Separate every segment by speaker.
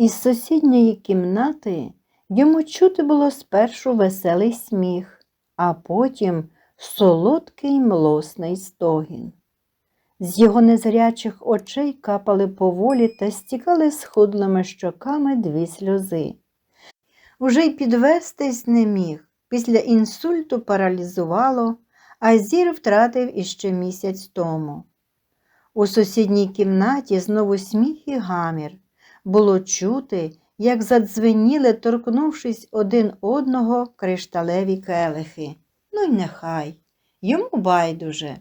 Speaker 1: Із сусідньої кімнати йому чути було спершу веселий сміх, а потім солодкий млосний стогін. З його незрячих очей капали поволі та стікали схудлими щоками дві сльози. Уже й підвестись не міг. Після інсульту паралізувало, а зір втратив іще місяць тому. У сусідній кімнаті знову сміх і гамір. Було чути, як задзвеніли, торкнувшись один одного кришталеві келихи. Ну й нехай, йому байдуже.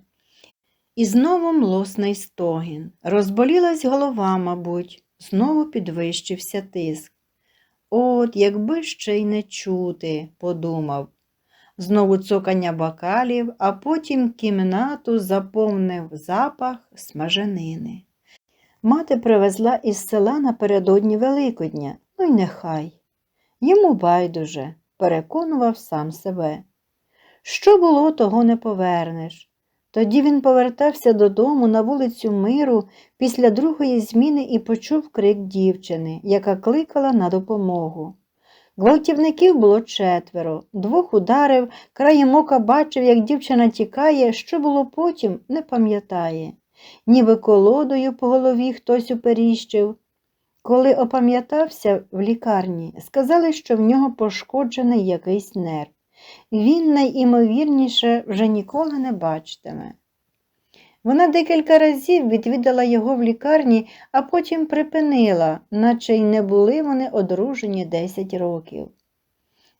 Speaker 1: І знову млосний стогін. Розболілась голова, мабуть, знову підвищився тиск. От, якби ще й не чути, подумав. Знову цокання бокалів, а потім кімнату заповнив запах смаженини. Мати привезла із села напередодні Великодня, ну й нехай. Йому байдуже, переконував сам себе. Що було, того не повернеш. Тоді він повертався додому на вулицю Миру після другої зміни і почув крик дівчини, яка кликала на допомогу. Гвалтівників було четверо, двох ударив, краєм ока бачив, як дівчина тікає, що було потім, не пам'ятає. Ніби колодою по голові хтось уперіщив. Коли опам'ятався в лікарні, сказали, що в нього пошкоджений якийсь нерв. Він найімовірніше вже ніколи не бачитиме. Вона декілька разів відвідала його в лікарні, а потім припинила, наче й не були вони одружені 10 років.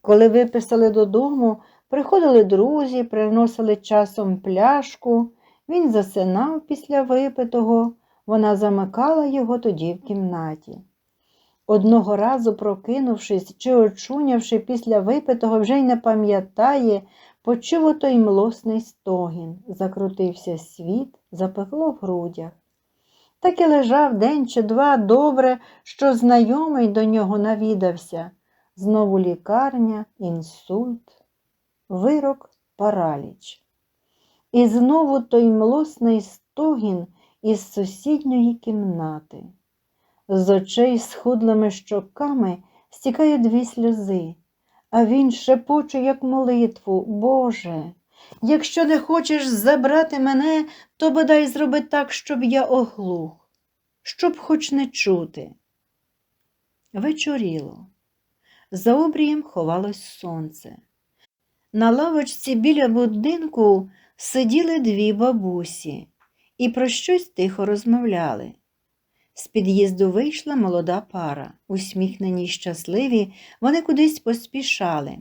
Speaker 1: Коли виписали додому, приходили друзі, приносили часом пляшку, він засинав після випитого, вона замикала його тоді в кімнаті. Одного разу, прокинувшись чи очунявши після випитого, вже й не пам'ятає, почув отой млосний стогін, закрутився світ, запекло в грудях. Так і лежав день чи два добре, що знайомий до нього навідався. Знову лікарня, інсульт, вирок, параліч. І знову той млосний стогін із сусідньої кімнати. З очей з худлими щоками стікає дві сльози, а він шепоче, як молитву, Боже, якщо не хочеш забрати мене, то бодай зроби так, щоб я оглух, щоб хоч не чути. Вечоріло. За обрієм ховалось сонце. На лавочці біля будинку сиділи дві бабусі і про щось тихо розмовляли. З під'їзду вийшла молода пара. Усміхнені й щасливі, вони кудись поспішали.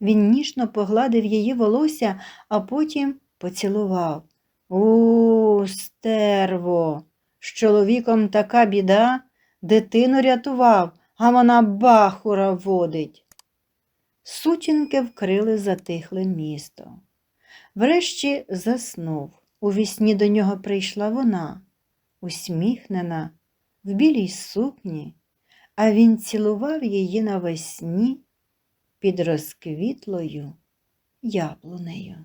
Speaker 1: Він ніжно погладив її волосся, а потім поцілував. У, стерво! З чоловіком така біда, дитину рятував, а вона бахура водить. Сутінки вкрили затихле місто. Врешті заснув. У вісні до нього прийшла вона, усміхнена, в білій сукні, а він цілував її навесні під розквітлою яблунею.